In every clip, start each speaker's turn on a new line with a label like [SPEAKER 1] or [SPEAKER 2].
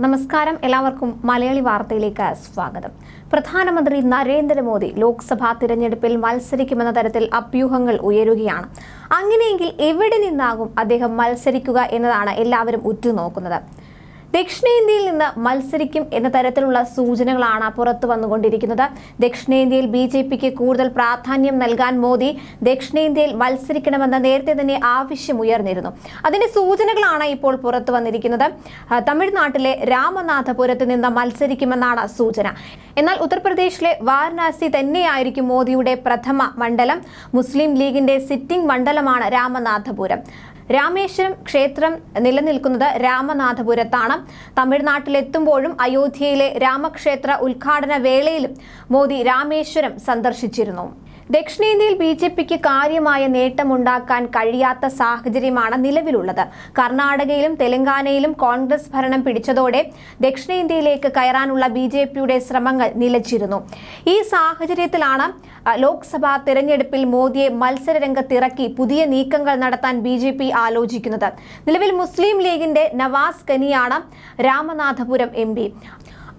[SPEAKER 1] നമസ്കാരം. എല്ലാവർക്കും മലയാളി വാർത്തയിലേക്ക് സ്വാഗതം. പ്രധാനമന്ത്രി നരേന്ദ്രമോദി ലോക്സഭാ തിരഞ്ഞെടുപ്പിൽ മത്സരിക്കുമെന്ന തരത്തിൽ അഭ്യൂഹങ്ങൾ ഉയരുകയാണ്. അങ്ങനെയെങ്കിൽ എവിടെ നിന്നാകും അദ്ദേഹം മത്സരിക്കുക എന്നതാണ് എല്ലാവരും ഉറ്റുനോക്കുന്നത്. ദക്ഷിണേന്ത്യയിൽ നിന്ന് മത്സരിക്കും എന്ന തരത്തിലുള്ള സൂചനകളാണ് പുറത്തു വന്നുകൊണ്ടിരിക്കുന്നത്. ദക്ഷിണേന്ത്യയിൽ ബി ജെ പിക്ക് കൂടുതൽ പ്രാധാന്യം നൽകാൻ മോദി ദക്ഷിണേന്ത്യയിൽ മത്സരിക്കണമെന്ന നേരത്തെ തന്നെ ആവശ്യമുയർന്നിരുന്നു അതിന്റെ സൂചനകളാണ് ഇപ്പോൾ പുറത്തു വന്നിരിക്കുന്നത്. തമിഴ്നാട്ടിലെ രാമനാഥപുരത്ത് നിന്ന് മത്സരിക്കുമെന്നാണ് സൂചന. എന്നാൽ ഉത്തർപ്രദേശിലെ വാരണാസി തന്നെയായിരിക്കും മോദിയുടെ പ്രഥമ മണ്ഡലം. മുസ്ലിം ലീഗിന്റെ സിറ്റിംഗ് മണ്ഡലമാണ് രാമനാഥപുരം. രാമേശ്വരം ക്ഷേത്രം നിലനിൽക്കുന്നത് രാമനാഥപുരത്താണ്. തമിഴ്നാട്ടിലെത്തുമ്പോഴും അയോധ്യയിലെ രാമക്ഷേത്ര ഉദ്ഘാടന വേളയിലും മോദി രാമേശ്വരം സന്ദർശിച്ചിരുന്നു. ദക്ഷിണേന്ത്യയിൽ ബി ജെ പിക്ക് കാര്യമായ നേട്ടമുണ്ടാക്കാൻ കഴിയാത്ത സാഹചര്യമാണ് നിലവിലുള്ളത്. കർണാടകയിലും തെലങ്കാനയിലും കോൺഗ്രസ് ഭരണം പിടിച്ചതോടെ ദക്ഷിണേന്ത്യയിലേക്ക് കയറാനുള്ള ബി ജെ പിയുടെ ശ്രമങ്ങൾ നിലച്ചിരുന്നു. ഈ സാഹചര്യത്തിലാണ് ലോക്സഭാ തെരഞ്ഞെടുപ്പിൽ മോദിയെ മത്സരരംഗത്തിറക്കി പുതിയ നീക്കങ്ങൾ നടത്താൻ ബി ജെ പി ആലോചിക്കുന്നത്. നിലവിൽ മുസ്ലിം ലീഗിന്റെ നവാസ് കനിയാണ് രാമനാഥപുരം എം പി.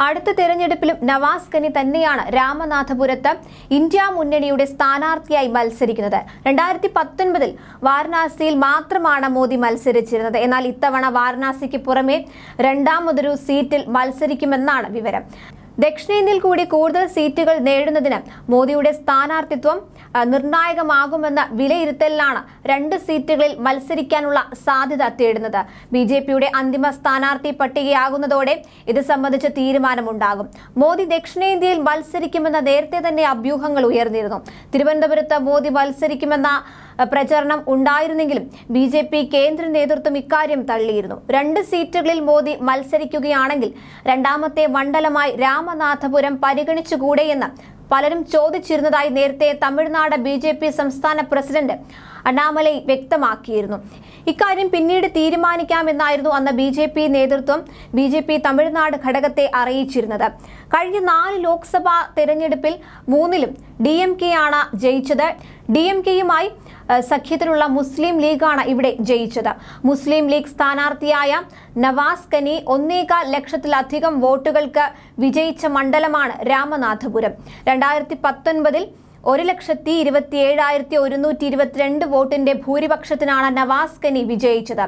[SPEAKER 1] അടുത്ത തെരഞ്ഞെടുപ്പിലും നവാസ് കനി തന്നെയാണ് രാമനാഥപുരത്ത് ഇന്ത്യ മുന്നണിയുടെ സ്ഥാനാർത്ഥിയായി മത്സരിക്കുന്നത്. രണ്ടായിരത്തി പത്തൊൻപതിൽ വാരണാസിയിൽ മാത്രമാണ് മോദി മത്സരിച്ചിരുന്നത്. എന്നാൽ ഇത്തവണ വാരണാസിക്ക് പുറമെ രണ്ടാമതൊരു സീറ്റിൽ മത്സരിക്കുമെന്നാണ് വിവരം. ദക്ഷിണേന്ത്യയിൽ കൂടി കൂടുതൽ സീറ്റുകൾ നേടുന്നതിന് മോദിയുടെ സ്ഥാനാർത്ഥിത്വം നിർണായകമാകുമെന്ന വിലയിരുത്തലിലാണ് രണ്ട് സീറ്റുകളിൽ മത്സരിക്കാനുള്ള സാധ്യത തേടുന്നത്. ബി ജെ പിയുടെ അന്തിമ സ്ഥാനാർത്ഥി പട്ടികയാകുന്നതോടെ ഇത് സംബന്ധിച്ച തീരുമാനമുണ്ടാകും. മോദി ദക്ഷിണേന്ത്യയിൽ മത്സരിക്കുമെന്ന നേരത്തെ തന്നെ അഭ്യൂഹങ്ങൾ ഉയർന്നിരുന്നു. തിരുവനന്തപുരത്ത് മോദി മത്സരിക്കുമെന്ന പ്രചരണം ഉണ്ടായിരുന്നെങ്കിലും ബി ജെ പി കേന്ദ്ര നേതൃത്വം ഇക്കാര്യം തള്ളിയിരുന്നു. രണ്ട് സീറ്റുകളിൽ മോദി മത്സരിക്കുകയാണെങ്കിൽ രണ്ടാമത്തെ മണ്ഡലമായി രാമനാഥപുരം പരിഗണിച്ചുകൂടെയെന്ന് പലരും ചോദിച്ചിരുന്നതായി നേരത്തെ തമിഴ്നാട് ബി ജെ പി സംസ്ഥാന പ്രസിഡന്റ് അണ്ണാമലൈ വ്യക്തമാക്കിയിരുന്നു. ഇക്കാര്യം പിന്നീട് തീരുമാനിക്കാമെന്നായിരുന്നു അന്ന് ബി ജെ പി നേതൃത്വം ബി ജെ പി തമിഴ്നാട് ഘടകത്തെ അറിയിച്ചിരുന്നത്. കഴിഞ്ഞ നാല് ലോക്സഭാ തെരഞ്ഞെടുപ്പിൽ മൂന്നിലും ഡി എം കെ ആണ് ജയിച്ചത്. ഡി എം കെയുമായി സഖ്യത്തിലുള്ള മുസ്ലിം ലീഗാണ് ഇവിടെ ജയിച്ചത്. മുസ്ലിം ലീഗ് സ്ഥാനാർത്ഥിയായ നവാസ് കനി ഒന്നേകാൽ ലക്ഷത്തിലധികം വോട്ടുകൾക്ക് വിജയിച്ച മണ്ഡലമാണ് രാമനാഥപുരം. രണ്ടായിരത്തി പത്തൊൻപതിൽ ഒരു ലക്ഷത്തി ഇരുപത്തി ഏഴായിരത്തി ഒരുന്നൂറ്റി ഇരുപത്തിരണ്ട് വോട്ടിന്റെ ഭൂരിപക്ഷത്തിനാണ് നവാസ് കനി വിജയിച്ചത്.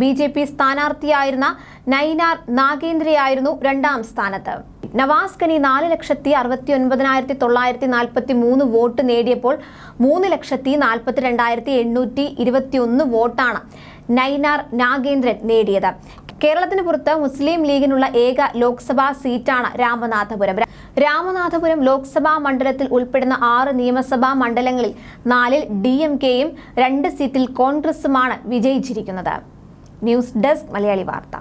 [SPEAKER 1] ബി ജെ പി സ്ഥാനാർത്ഥിയായിരുന്ന നൈനാർ നാഗേന്ദ്രയായിരുന്നു രണ്ടാം സ്ഥാനത്ത്. നവാസ് കനി നാല് ലക്ഷത്തി അറുപത്തി ഒൻപതിനായിരത്തി തൊള്ളായിരത്തി നാൽപ്പത്തി മൂന്ന് വോട്ട് നേടിയപ്പോൾ മൂന്ന് ലക്ഷത്തി നാൽപ്പത്തി രണ്ടായിരത്തി എണ്ണൂറ്റി ഇരുപത്തി ഒന്ന് വോട്ടാണ് നൈനാർ നാഗേന്ദ്രൻ നേടിയത്. കേരളത്തിന് പുറത്ത് മുസ്ലിം ലീഗിനുള്ള ഏക ലോക്സഭാ സീറ്റാണ് രാമനാഥപുരം. രാമനാഥപുരം ലോക്സഭാ മണ്ഡലത്തിൽ ഉൾപ്പെടുന്ന ആറ് നിയമസഭാ മണ്ഡലങ്ങളിൽ നാലിൽ ഡി എം കെയും രണ്ട് സീറ്റിൽ കോൺഗ്രസുമാണ് വിജയിച്ചിരിക്കുന്നത്. News desk Malayali Vartha.